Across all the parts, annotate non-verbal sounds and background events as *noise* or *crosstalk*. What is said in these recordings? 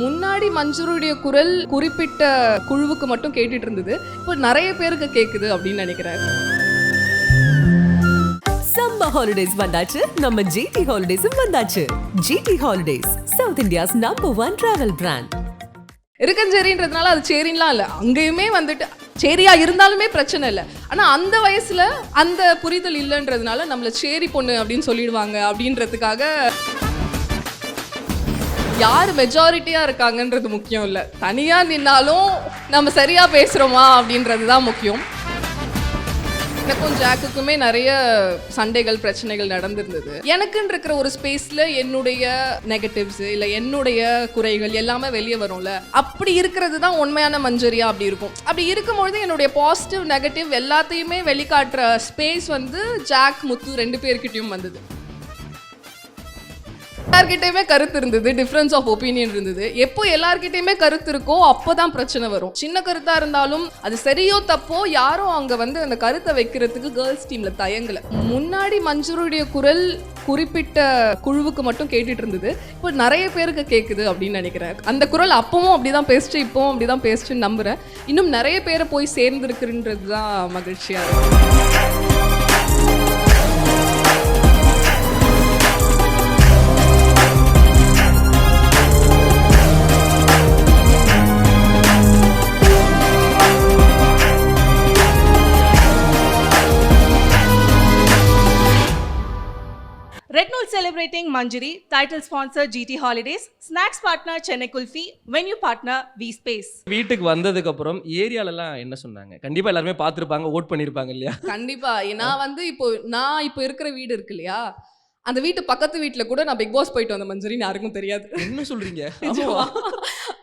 முன்னாடி மஞ்சருடைய குரல் குறிப்பிட்ட குழுவுக்கு மட்டும் கேட்டுட்டு இருந்தது இப்போ நிறைய பேருக்கு கேக்குது அப்படின்னு நினைக்கிறேன். சம்மர் ஹாலிடேஸ் வந்தாச்சு. நம்ம ஜிடி ஹாலிடேஸும் வந்தாச்சு. GT holidays South India's number one travel brand இருக்கஞ்சேரின்றதுனால அது சேரின்லாம் இல்லை. அங்கேயுமே வந்துட்டு சேரியா இருந்தாலுமே பிரச்சனை இல்லை. ஆனா அந்த வயசுல அந்த புரிதல் இல்லைன்றதுனால நம்மள சேரி பொண்ணு அப்படின்னு சொல்லிடுவாங்க அப்படின்றதுக்காக யார் மெஜாரிட்டியாக இருக்காங்கன்றது முக்கியம் இல்லை. தனியாக நின்னாலும் நம்ம சரியாக பேசுகிறோமா அப்படின்றது தான் முக்கியம். எனக்கும் ஜாக்குக்குமே நிறைய சண்டைகள் பிரச்சனைகள் நடந்திருந்தது. எனக்குன்னு இருக்கிற ஒரு ஸ்பேஸில் என்னுடைய நெகட்டிவ்ஸ் இல்லை என்னுடைய குறைகள் எல்லாமே வெளியே வரும்ல. அப்படி இருக்கிறது தான் உண்மையான மஞ்சரியா அப்படி இருக்கும். அப்படி இருக்கும்பொழுது என்னுடைய பாசிட்டிவ் நெகட்டிவ் எல்லாத்தையுமே வெளிக்காட்டுற ஸ்பேஸ் வந்து ஜாக் முத்து ரெண்டு பேர்கிட்டையும் வந்தது. எல்லார்கிட்டயுமே கருத்து இருந்தது டிஃப்ரென்ஸ் ஆஃப் ஒப்பீனியன் இருந்தது. எப்போ எல்லார்கிட்டயுமே கருத்து இருக்கோ அப்போதான் பிரச்சனை வரும். சின்ன கருத்தா இருந்தாலும் அது சரியோ தப்போ யாரும் அங்க வந்து அந்த கருத்தை வைக்கிறதுக்கு கேர்ள்ஸ் டீம்ல தயங்கல. முன்னாடி மஞ்சருடைய குரல் குறிப்பிட்ட குழுவுக்கு மட்டும் கேட்டுட்டு இருந்தது. இப்போ நிறைய பேருக்கு கேட்குது அப்படின்னு நினைக்கிறேன். அந்த குரல் அப்பவும் அப்படிதான் பேசிட்டு இப்பவும் அப்படிதான் பேசிட்டு நம்புறேன். இன்னும் நிறைய பேரை போய் சேர்ந்துருக்குன்றது தான் மகிழ்ச்சியா இருக்கு. Celebrating Manjari, title sponsor GT Holidays, snacks partner Chennai Kulfi, venue partner V Space. வீட்டுக்கு வந்ததுக்கு அப்புறம் ஏரியாலலாம் என்ன சொன்னாங்க? கண்டிப்பா எல்லாருமே பார்த்துருப்பாங்க ஓட் பண்ணியிருப்பாங்க இல்லையா? கண்டிப்பா. நான் வந்து இப்போ நான் இப்போ இருக்கிற வீடு இருக்கு இல்லையா? அந்த வீட்டு பக்கத்து வீட்ல கூட நான் பிக் பாஸ் போயிட்டு வந்த மஞ்சரின்னு யாருக்கும் தெரியாது. என்ன சொல்றீங்க? *laughs* நிஜமா.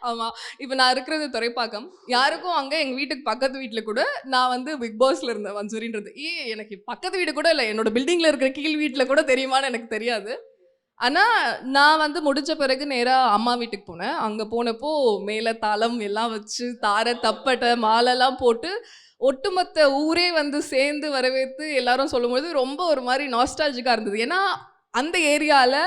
ஆமா. இப்போ நான் இருக்கிறது துறைப்பாக்கம். யாருக்கும் அங்க எங்க வீட்டுக்கு பக்கத்து வீட்ல கூட நான் வந்து பிக் பாஸ்ல இருந்தேன் மஞ்சரின்றது. ஏ எனக்கு பக்கத்து வீடு கூட இல்லை. என்னோட பில்டிங்ல இருக்கிற கீழ் வீட்ல கூட தெரியுமான்னு எனக்கு தெரியாது. ஆனால் நான் வந்து முடிஞ்ச பிறகு நேராக அம்மா வீட்டுக்கு போனேன். அங்கே போனப்போ மேலே தாளம் எல்லாம் வச்சு தாரை தப்பட்டை மாலைலாம் போட்டு ஒட்டுமொத்த ஊரே வந்து சேர்ந்து வரவேற்று எல்லாரும் சொல்லும்பொழுது ரொம்ப ஒரு மாதிரி நாஸ்டாலஜிக்காக இருந்தது. ஏன்னா அந்த ஏரியாவில்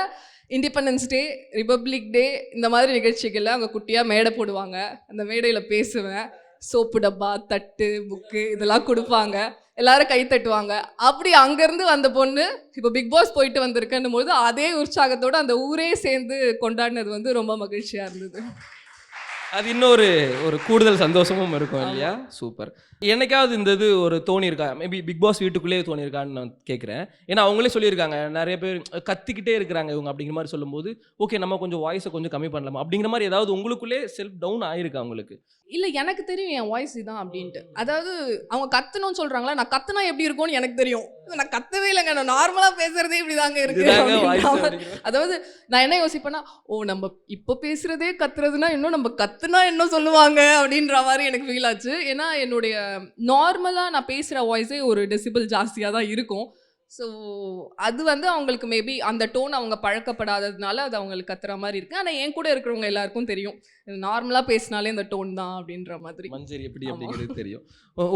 இண்டிபெண்டன்ஸ் டே ரிபப்ளிக் டே இந்த மாதிரி நிகழ்ச்சிகளில் அங்கே குட்டியாக மேடை போடுவாங்க. அந்த மேடையில் பேசுவேன். சோப்பு டப்பா தட்டு புக்கு இதெல்லாம் கொடுப்பாங்க. எல்லாரும் கை தட்டுவாங்க. அப்படி அங்கேருந்து வந்த பொண்ணு இப்போ பிக் பாஸ் போயிட்டு வந்திருக்கேன்னும் போது அதே உற்சாகத்தோட அந்த ஊரே சேர்ந்து கொண்டாடினது வந்து ரொம்ப மகிழ்ச்சியாக இருந்தது. அது இன்னொரு ஒரு கூடுதல் சந்தோஷமும் இருக்கும் இல்லையா? சூப்பர். என்னைக்காவது இந்த இது ஒரு தோணி இருக்கா மேபி பிக் பாஸ் வீட்டுக்குள்ளேயே தோணி இருக்கான்னு நான் கேட்குறேன் ஏன்னா அவங்களே சொல்லியிருக்காங்க நிறைய பேர் கத்திக்கிட்டே இருக்கிறாங்க இவங்க அப்படிங்கிற மாதிரி சொல்லும்போது ஓகே நம்ம கொஞ்சம் வாய்ஸை கொஞ்சம் கம்மி பண்ணலாமா? அப்படிங்கிற மாதிரி ஏதாவது உங்களுக்குள்ளே செல்ஃப் டவுன் ஆயிருக்கா உங்களுக்கு இல்ல எனக்கு தெரியும் என் வாய்ஸ் இதான் அப்படின்ட்டு. அதாவது அவங்க கத்தணும்னு சொல்றாங்களா நான் கத்துனா எப்படி இருக்கும்னு எனக்கு தெரியும். நான் கத்தவே இல்லைங்க. நான் நார்மலா பேசுறதே இப்படிதாங்க இருக்கு இதுதாங்க அப்படின்ற வாய்ஸ் மாதிரி. அப்படிங்கிற அதாவது நான் என்ன யோசிப்பேன்னா ஓ நம்ம இப்போ பேசுறதே கத்துறதுனா இன்னும் நம்ம கத்துனா என்ன சொல்லுவாங்க? அப்படின்ற மாதிரி எனக்கு ஃபீல் ஆச்சு. ஏன்னா என்னுடைய நார்மலா நான் பேசுற வாய்ஸே ஒரு டெசிபிள் ஜாஸ்தியா தான் இருக்கும். ஸோ அது வந்து அவங்களுக்கு மேபி அந்த டோன் அவங்க பழக்கப்படாததுனால அது அவங்களுக்கு கத்துற மாதிரி இருக்கு. ஆனால் என் கூட இருக்கிறவங்க எல்லாருக்கும் தெரியும். நார்மலாக பேசினாலே இந்த டோன் தான் அப்படின்ற மாதிரி. மஞ்சரி எப்படி. அப்படிங்கிறது தெரியும்.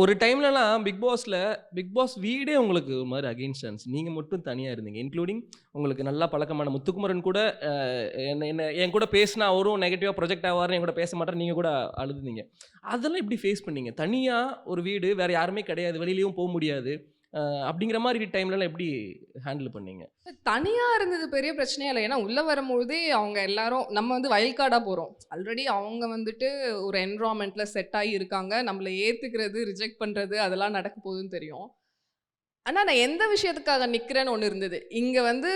ஒரு டைம்லலாம் பிக் பாஸ்ல பிக் பாஸ் வீடே உங்களுக்கு ஒரு மாதிரி அகெயின்ஸ்டன்ஸ் நீங்க மட்டும் தனியா இருந்தீங்க இன்க்ளூடிங் உங்களுக்கு நல்லா பழக்கமான முத்துக்குமரன் கூட என்ன என்ன என் கூட பேசினா அவரும் நெகட்டிவா ப்ரொஜெக்ட் ஆவார்னு என் கூட பேச மாட்டார் நீங்க கூட அழுதுனீங்க. அதெல்லாம் எப்படி ஃபேஸ் பண்ணீங்க? தனியா ஒரு வீடு வேற யாருமே கிடையாது வெளியிலயும் போக முடியாது. அப்படிங்கிற மாதிரி டைம்லலாம் எப்படி ஹேண்டில் பண்ணீங்க? தனியாக இருந்தது பெரிய பிரச்சனையே இல்லை. ஏன்னா உள்ளே வரும்பொழுதே அவங்க எல்லாரும் நம்ம வந்து வயல் போகிறோம் ஆல்ரெடி அவங்க வந்துட்டு ஒரு என்வரான்மெண்ட்டில் செட் ஆகி இருக்காங்க. நம்மளை ஏற்றுக்கிறது ரிஜெக்ட் பண்ணுறது அதெல்லாம் நடக்க போகுதுன்னு தெரியும். ஆனால் நான் எந்த விஷயத்துக்காக நிற்கிறேன்னு ஒன்று இருந்தது. இங்கே வந்து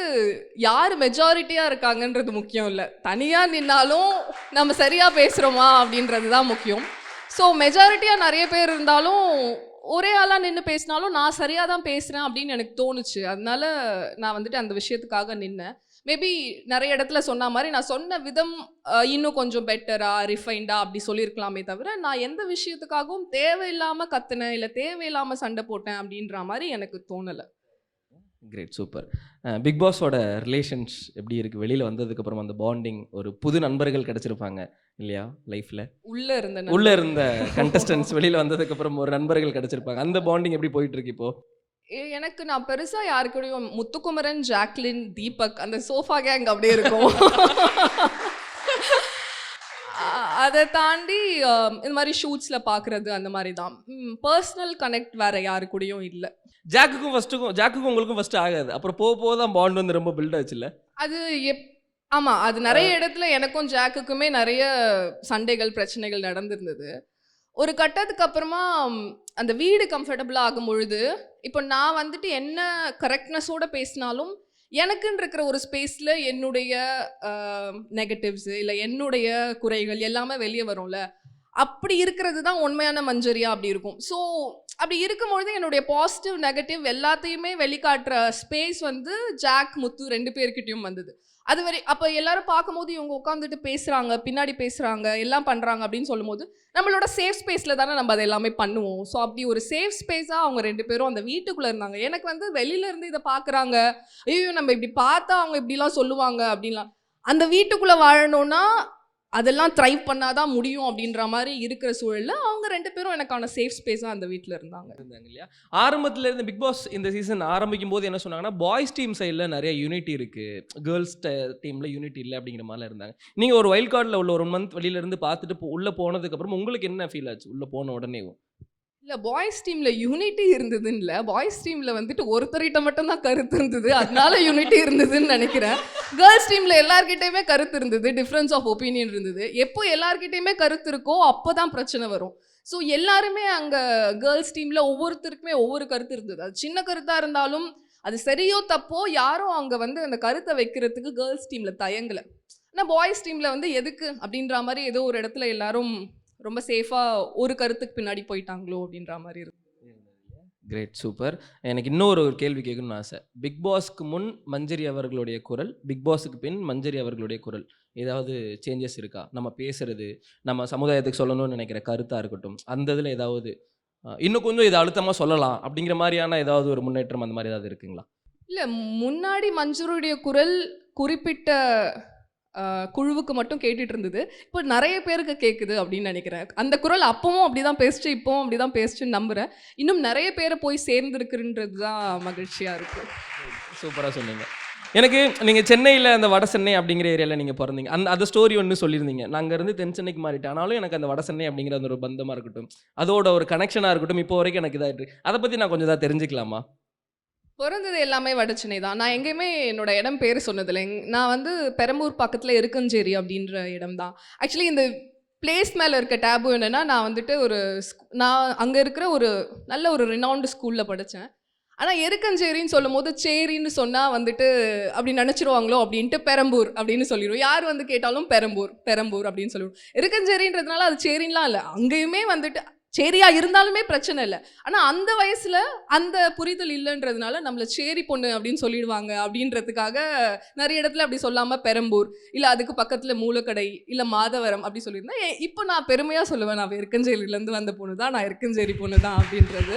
யார் மெஜாரிட்டியாக இருக்காங்கன்றது முக்கியம் இல்லை. தனியாக நின்னாலும் நம்ம சரியாக பேசுகிறோமா அப்படின்றது தான் முக்கியம். ஸோ மெஜாரிட்டியாக நிறைய பேர் இருந்தாலும் ஒரே ஆளாக நின்று பேசினாலும் நான் சரியாக தான் பேசுகிறேன் அப்படின்னு எனக்கு தோணுச்சு. அதனால நான் வந்துட்டு அந்த விஷயத்துக்காக நின்னேன். மேபி நிறைய இடத்துல சொன்ன மாதிரி நான் சொன்ன விதம் இன்னும் கொஞ்சம் பெட்டரா ரிஃபைண்டா அப்படி சொல்லியிருக்கலாமே தவிர நான் எந்த விஷயத்துக்காகவும் தேவையில்லாமல் கத்துனேன் இல்லை தேவையில்லாமல் சண்டை போட்டேன் அப்படின்ற மாதிரி எனக்கு தோணலை. கிரேட் சூப்பர் பிக் பாஸோட ரிலேஷன்ஸ் எப்படி இருக்கு? வெளியில வந்ததுக்கு அப்புறம் அந்த பாண்டிங் ஒரு புது நண்பர்கள் கிடைச்சிருப்பாங்க இல்லையா? லைஃப்ல உள்ள இருந்த உள்ள இருந்த கண்டஸ்டன்ஸ் வெளியில வந்ததுக்கு அப்புறம் ஒரு நண்பர்கள் கிடைச்சிருப்பாங்க. அந்த பாண்டிங் எப்படி போயிட்டு இருக்கு இப்போ? எ- எனக்கு நான் பெருசா யாரு கூடயும் முத்துக்குமரன் ஜாக்லின் தீபக் அந்த சோஃபா கேங் அப்படியே இருக்கும். அதை தாண்டி இந்த மாதிரி ஷூட்ஸில் பார்க்குறது அந்த மாதிரி தான். பர்சனல் கனெக்ட் வேற யாரு கூடயும் இல்லை. ஜாக்குக்கும் ஃபர்ஸ்ட்டுக்கும் ஜாக்குக்கும் உங்களுக்கும் ஃபர்ஸ்ட் ஆகாது. அப்புறம் போக போக தான் பாண்ட் வந்து ரொம்ப பில்ட் ஆச்சுல்ல? அது எப் ஆமாம் அது நிறைய இடத்துல எனக்கும் ஜாக்குக்குமே நிறைய சண்டைகள் பிரச்சனைகள் நடந்திருந்தது. ஒரு கட்டத்துக்கு அப்புறமா அந்த வீடு கம்ஃபர்டபுளாக ஆகும் பொழுது இப்போ நான் வந்துட்டு என்ன கரெக்ட்னஸோட பேசினாலும் எனக்குன்னு இருக்கிற ஒரு ஸ்பேஸில் என்னுடைய நெகட்டிவ்ஸ் இல்லை என்னுடைய குறைகள் எல்லாமே வெளியே வரும்ல. அப்படி இருக்கிறது தான் உண்மையான மஞ்சரியா அப்படி இருக்கும். ஸோ அப்படி இருக்கும்பொழுது என்னுடைய பாசிட்டிவ் நெகட்டிவ் எல்லாத்தையுமே வெளிக்காட்டுற ஸ்பேஸ் வந்து ஜாக் முத்து ரெண்டு பேர்கிட்டயும் வந்தது. அது வரை அப்போ எல்லாரும் பார்க்கும்போது இவங்க உட்காந்துட்டு பேசுகிறாங்க பின்னாடி பேசுகிறாங்க எல்லாம் பண்ணுறாங்க அப்படின்னு சொல்லும்போது நம்மளோட சேஃப் ஸ்பேஸில் தானே நம்ம அதை எல்லாமே பண்ணுவோம். ஸோ அப்படி ஒரு சேஃப் ஸ்பேஸாக அவங்க ரெண்டு பேரும் அந்த வீட்டுக்குள்ளே இருந்தாங்க. எனக்கு வந்து வெளியிலேருந்து இதை பார்க்குறாங்க. ஐயோ நம்ம இப்படி பார்த்தா அவங்க இப்படிலாம் சொல்லுவாங்க அப்படின்லாம். அந்த வீட்டுக்குள்ளே வாழணும்னா அதெல்லாம் த்ரைவ் பண்ணாதான் முடியும் அப்படின்ற மாதிரி இருக்கிற சூழலில் அவங்க ரெண்டு பேரும் எனக்கான சேஃப் ஸ்பேஸாக அந்த வீட்டில் இருந்தாங்க. இருந்தாங்க இல்லையா? ஆரம்பத்தில் இருந்து பிக் பாஸ் இந்த சீசன் ஆரம்பிக்கும் போது என்ன சொன்னாங்கன்னா பாய்ஸ் டீம் சைடில் நிறைய யூனிட்டி இருக்குது கேர்ள்ஸ் டீமில் யூனிட்டி இல்லை அப்படிங்கிற மாதிரிலாம் இருந்தாங்க. நீங்கள் ஒரு வைல்ட் கார்டில் உள்ள ஒரு ஒன் மந்த் வெளியிலேருந்து பார்த்துட்டு போ- போனதுக்கப்புறம் உங்களுக்கு என்ன ஃபீல் ஆச்சு? உள்ளே போன உடனே இல்லை பாய்ஸ் டீமில் யூனிட்டி இருந்ததுன்னு இல்லை. பாய்ஸ் டீமில் வந்துட்டு ஒருத்தர்கிட்ட மட்டும்தான் கருத்து இருந்தது. அதனால யூனிட்டி இருந்ததுன்னு நினைக்கிறேன். கேர்ள்ஸ் டீமில் எல்லார்கிட்டயுமே கருத்து இருந்தது டிஃப்ரென்ஸ் ஆஃப் ஒப்பீனியன் இருந்தது. எப்போ எல்லார்கிட்டயுமே கருத்து இருக்கோ அப்போ தான் பிரச்சனை வரும். ஸோ எல்லாருமே அங்கே கேர்ள்ஸ் டீமில் ஒவ்வொருத்தருக்குமே ஒவ்வொரு கருத்து இருந்தது. அது சின்ன கருத்தாக இருந்தாலும் அது சரியோ தப்போ யாரும் அங்கே வந்து அந்த கருத்தை வைக்கிறதுக்கு கேர்ள்ஸ் டீமில் தயங்கலை. ஆனால் பாய்ஸ் டீமில் வந்து எதுக்கு? அப்படின்ற மாதிரி ஏதோ ஒரு இடத்துல எல்லாரும் ரொம்ப சேஃபாக ஒரு கருத்துக்கு பின்னாடி போயிட்டாங்களோ அப்படின்ற மாதிரி இருக்கு. கிரேட் சூப்பர் எனக்கு இன்னொரு ஒரு கேள்வி கேட்கணும்னு ஆசை. பிக் பாஸ்க்கு முன் மஞ்சரி அவர்களுடைய குரல் பிக் பாஸுக்கு பின் மஞ்சரி அவர்களுடைய குரல் ஏதாவது சேஞ்சஸ் இருக்கா? நம்ம பேசுறது நம்ம சமுதாயத்துக்கு சொல்லணும்னு நினைக்கிற கருத்தாக இருக்கட்டும் அந்த இதில் ஏதாவது இன்னும் கொஞ்சம் இதை அழுத்தமாக சொல்லலாம் அப்படிங்கிற மாதிரியான ஏதாவது ஒரு முன்னேற்றம் அந்த மாதிரி ஏதாவது இருக்குங்களா? இல்லை முன்னாடி மஞ்சருடைய குரல் குறிப்பிட்ட குழுவுக்கு மட்டும் கேட்டுட்டு இருந்தது இப்போ நிறைய பேருக்கு கேட்குது அப்படின்னு நினைக்கிறேன். அந்த குரல் அப்பவும் அப்படி தான் பேசிச்சு இப்போவும் அப்படி தான் பேசிச்சுன்னு நம்புகிறேன் இன்னும் நிறைய பேரை போய் சேர்ந்துருக்குன்றது தான் மகிழ்ச்சியாக இருக்குது சூப்பராக சொன்னீங்க. எனக்கு நீங்கள் சென்னையில் அந்த வட சென்னை அப்படிங்கிற ஏரியாவில் நீங்கள் பிறந்தீங்க. அந்த அந்த ஸ்டோரி ஒன்று சொல்லியிருந்தீங்க. நாங்கள் இருந்து தென் சென்னைக்கு மாறிட்டேன். ஆனாலும் எனக்கு அந்த வட சென்னை அப்படிங்கிற அந்த ஒரு பந்தமாக இருக்கட்டும் அதோட ஒரு கனெக்ஷனாக இருக்கட்டும் இப்போ வரைக்கும் எனக்கு இதாகிட்டு இருக்குது அதை பற்றி நான் கொஞ்சம் இதாக தெரிஞ்சுக்கலாமா? பிறந்தது எல்லாமே வடச்சென்னை தான். நான் எங்கேயுமே என்னோட இடம் பேர் சொன்னதில்லை. எங்- நான் வந்து பெரம்பூர் பக்கத்தில் இருக்கஞ்சேரி அப்படின்ற இடம் தான். ஆக்சுவலி இந்த பிளேஸ் மேலே இருக்க டேபு என்னென்னா நான் வந்துட்டு ஒரு ஸ்கூ- நான் அங்கே இருக்கிற ஒரு நல்ல ஒரு ரினவுண்டு ஸ்கூலில் படித்தேன் ஆனால் எருக்கஞ்சேரின்னு சொல்லும் போது சேரின்னு சொன்னால் வந்துட்டு அப்படி நினச்சிருவாங்களோ அப்படின்ட்டு பெரம்பூர் அப்படின்னு சொல்லிடுவோம். யார் வந்து கேட்டாலும் பெரம்பூர் பெரம்பூர் அப்படின்னு சொல்லிடுவோம். எருக்கஞ்சேரின்றதுனால அது சேரின்லாம் இல்லை. அங்கேயுமே வந்துட்டு சேரியா இருந்தாலுமே பிரச்சனை இல்லை. ஆனால் அந்த வயசில் அந்த புரிதல் இல்லைன்றதுனால நம்மள சேரி பொண்ணு அப்படின்னு சொல்லிடுவாங்க அப்படின்றதுக்காக நிறைய இடத்துல அப்படி சொல்லாமல் பெரம்பூர் இல்லை அதுக்கு பக்கத்தில் மூலக்கடை இல்லை மாதவரம் அப்படி சொல்லியிருந்தேன் இப்போ நான் பெருமையாக சொல்லுவேன். நான் இருக்கஞ்சேரியிலேருந்து வந்த பொண்ணு தான். நான் இருக்கஞ்சேரி பொண்ணு தான் அப்படின்றது.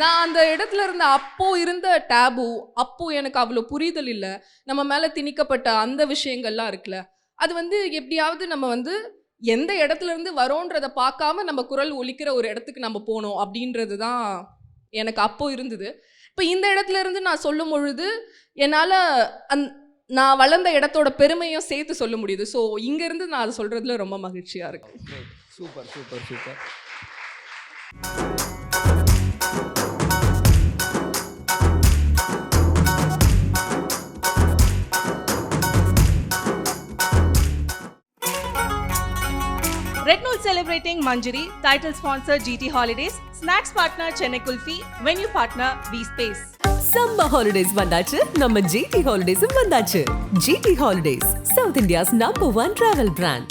நான் அந்த இடத்துல இருந்த அப்போ இருந்த டேபு அப்போ எனக்கு அவ்வளோ புரிதல் இல்லை. நம்ம மேலே திணிக்கப்பட்ட அந்த விஷயங்கள்லாம் இருக்குல்ல. அது வந்து எப்படியாவது நம்ம வந்து எந்த இடத்துல இருந்து வரோன்றத பார்க்காம நம்ம குரல் ஒலிக்கிற ஒரு இடத்துக்கு நம்ம போனோம் அப்படின்றது தான் எனக்கு அப்போ இருந்தது. இப்போ இந்த இடத்துல இருந்து நான் சொல்லும் பொழுது என்னால் அந் நான் வளர்ந்த இடத்தோட பெருமையும் சேர்த்து சொல்ல முடியுது. ஸோ இங்கேருந்து நான் அதை சொல்கிறதுல ரொம்ப மகிழ்ச்சியாக இருக்கு. Super super super Red Note celebrating Manjari, title sponsor GT Holidays, snacks partner Chennai Kulfi, venue partner V Space. சம்ம ஹாலிடேஸ் வந்தாச்சு நம்ம ஜிடி ஹாலிடேஸும் வந்தாச்சு GT holidays South India's number one travel brand